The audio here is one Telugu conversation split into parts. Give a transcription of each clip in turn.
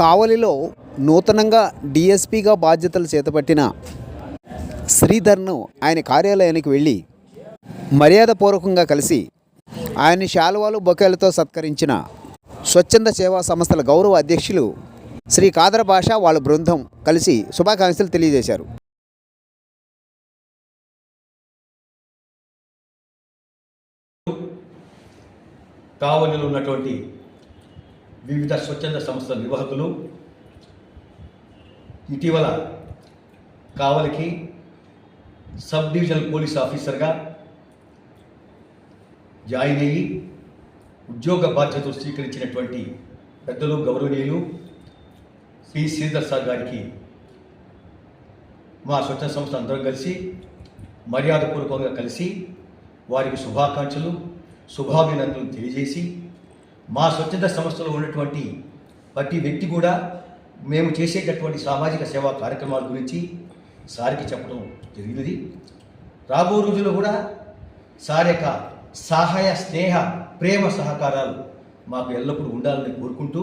కావలిలో నూతనంగా డీఎస్పీగా బాధ్యతలు చేతపట్టిన శ్రీధర్ను ఆయన కార్యాలయానికి వెళ్ళి మర్యాదపూర్వకంగా కలిసి ఆయన శాలువాలు బొకేలతో సత్కరించిన స్వచ్ఛంద సేవా సంస్థల గౌరవ అధ్యక్షులు శ్రీ కాదర భాష వాళ్ళ బృందం కలిసి శుభాకాంక్షలు తెలియజేశారు. కావలిలో ఉన్నటువంటి వివిధ స్వచ్ఛంద సంస్థల నిర్వాహకులు ఇటీవల కావలికి సబ్ డివిజనల్ పోలీస్ ఆఫీసర్గా జాయిన్ అయ్యి ఉద్యోగ బాధ్యతలు స్వీకరించినటువంటి పెద్దలు గౌరవనీయులు శ్రీ శ్రీధర్ సార్ గారికి మా స్వచ్ఛంద సంస్థ అందరం కలిసి మర్యాదపూర్వకంగా కలిసి వారికి శుభాకాంక్షలు శుభాభినందనలు తెలియజేసి మా స్వచ్ఛంద సంస్థలో ఉన్నటువంటి ప్రతి వ్యక్తి కూడా మేము చేసేటటువంటి సామాజిక సేవా కార్యక్రమాల గురించి సారికి చెప్పడం జరిగినది. రాబో రోజుల్లో కూడా సార్ యొక్క సహాయ స్నేహ ప్రేమ సహకారాలు మాకు ఎల్లప్పుడూ ఉండాలని కోరుకుంటూ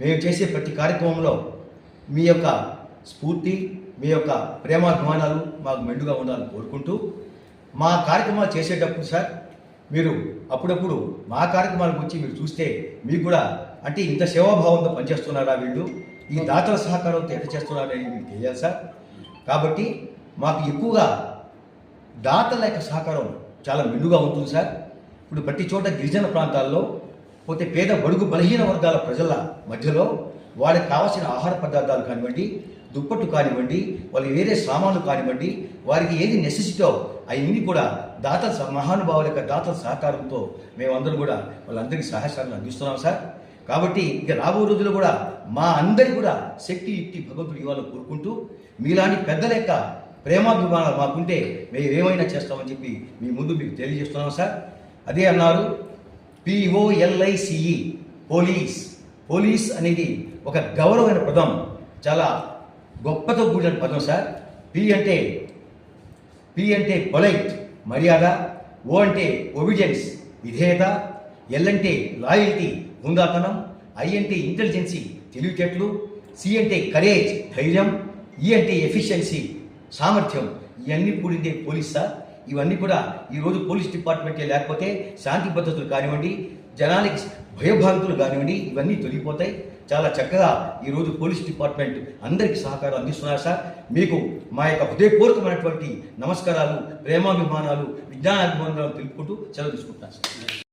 మేము చేసే ప్రతి కార్యక్రమంలో మీ యొక్క స్ఫూర్తి మీ యొక్క ప్రేమాభిమానాలు మాకు మెండుగా ఉండాలని కోరుకుంటూ మా కార్యక్రమాలు చేసేటప్పుడు సార్ మీరు అప్పుడప్పుడు మా కార్యక్రమాలకు వచ్చి మీరు చూస్తే మీకు కూడా అంటే ఇంత సేవాభావంతో పనిచేస్తున్నారా వీళ్ళు? ఈ దాతల సహకారంతో ఎంత చేస్తున్నారని మీకు తెలియాలి సార్. కాబట్టి మాకు ఎక్కువగా దాతల యొక్క సహకారం చాలా మెండుగా ఉంటుంది సార్. ఇప్పుడు ప్రతి చోట గిరిజన ప్రాంతాల్లో పోతే పేద బడుగు బలహీన వర్గాల ప్రజల మధ్యలో వాళ్ళకి కావాల్సిన ఆహార పదార్థాలు కానివ్వండి దుప్పట్టు కానివ్వండి వాళ్ళు వేరే సామాన్లు కానివ్వండి వారికి ఏది నెసెసిటో అవన్నీ కూడా దాతల స- మహానుభావుల యొక్క దాతల సహకారంతో మేమందరం కూడా వాళ్ళందరికీ సహాయసాలను అందిస్తున్నాం సార్. కాబట్టి ఇక రాబో రోజుల్లో కూడా మా అందరి కూడా శక్తి యుక్తి భగవంతుడు ఇవ్వాలని కోరుకుంటూ మీలాంటి పెద్దల యొక్క ప్రేమాభిమానాలు మాకుంటే మేము ఏమైనా చేస్తామని చెప్పి మీ ముందు మీకు తెలియజేస్తున్నాం సార్. అదే అన్నారు పిఓఎల్ఐసిఈ పోలీస్. పోలీస్ అనేది ఒక గౌరవమైన పదం చాలా గొప్పతో కూడిన పదం సార్. పి అంటే పి అంటే పొలైట్. మర్యాద ఓ అంటే ఒబిడియన్స్ విధేయత ఎల్ అంటే లాయల్టీ హుందాతనం ఐ అంటే ఇంటెలిజెన్సీ తెలివితేటలు సి అంటే కరేజ్ ధైర్యం ఈ అంటే ఎఫిషియన్సీ సామర్థ్యం ఇవన్నీ కూడిందే పోలీసా ఇవన్నీ కూడా ఈరోజు పోలీస్ డిపార్ట్మెంటే లేకపోతే శాంతి భద్రతలు కానివ్వండి జనానికి భయభ్రాంతులు కానివ్వండి ఇవన్నీ తొలగిపోతాయి. చాలా చక్కగా ఈరోజు పోలీస్ డిపార్ట్మెంట్ అందరికీ సహకారం అందిస్తున్నారు సార్. మీకు మా యొక్క హృదయపూర్వకమైనటువంటి నమస్కారాలు ప్రేమాభిమానాలు విజ్ఞానాభిమానాలు తెలుపుకుంటూ సెలవు తీసుకుంటున్నాను సార్.